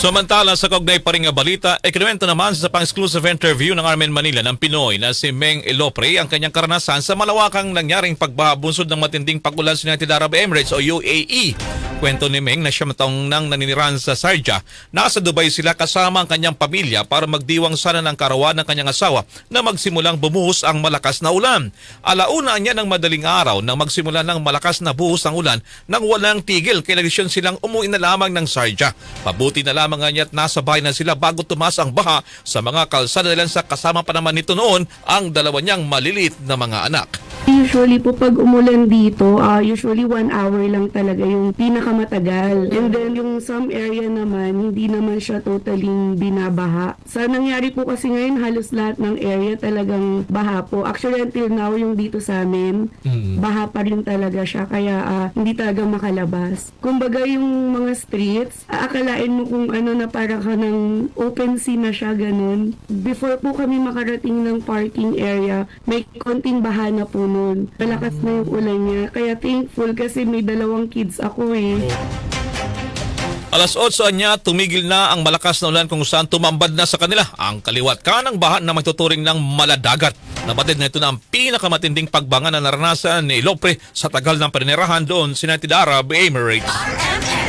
Samantala sa kaugnay pa rin nga balita, ikinuwento naman sa pang-exclusive interview ng Armen Manila ng Pinoy na si Meng Elopre ang kanyang karanasan sa malawakang nangyaring pagbabunsod ng matinding pagulan sa United Arab Emirates o UAE. Kwento ni Meng na siya taong nang naniniran sa Sharjah, nasa Dubai sila kasama ang kanyang pamilya para magdiwang sana ng karawan ng kanyang asawa na magsimulang bumuhos ang malakas na ulan. Alauna niya ng madaling araw nang magsimula ng malakas na buhos ang ulan nang walang tigil kaya desisyon silang umuwi na lamang ng Sharjah. Pabuti na lamang niya at nasa bahay na sila bago tumas ang baha sa mga kalsada nila sa kasama pa naman nito noon ang dalawa niyang maliliit na mga anak. Usually po pag umulan dito, ah, usually one hour lang talaga yung pinakamatagal. And then yung some area naman, hindi naman siya totally binabaha. Sa nangyari po kasi ngayon, halos lahat ng area talagang baha po. Actually until now, yung dito sa amin, baha pa rin talaga siya. Kaya ah, hindi talaga makalabas. Kumbaga yung mga streets, aakalain mo kung ano na para ka ng open sea na siya, ganun. Before po kami makarating ng parking area, may konting baha na po nun. Malakas na yung ulan niya. Kaya thankful kasi may dalawang kids ako eh. Alas 8 niya, tumigil na ang malakas na ulan kung saan tumambad na sa kanila ang kaliwat kanang baha na matuturing ng maladagat. Nabatid na ito na ang pinakamatinding pagbangan na naranasan ni Lopre sa tagal ng paninirahan doon sa United Arab Emirates. RMN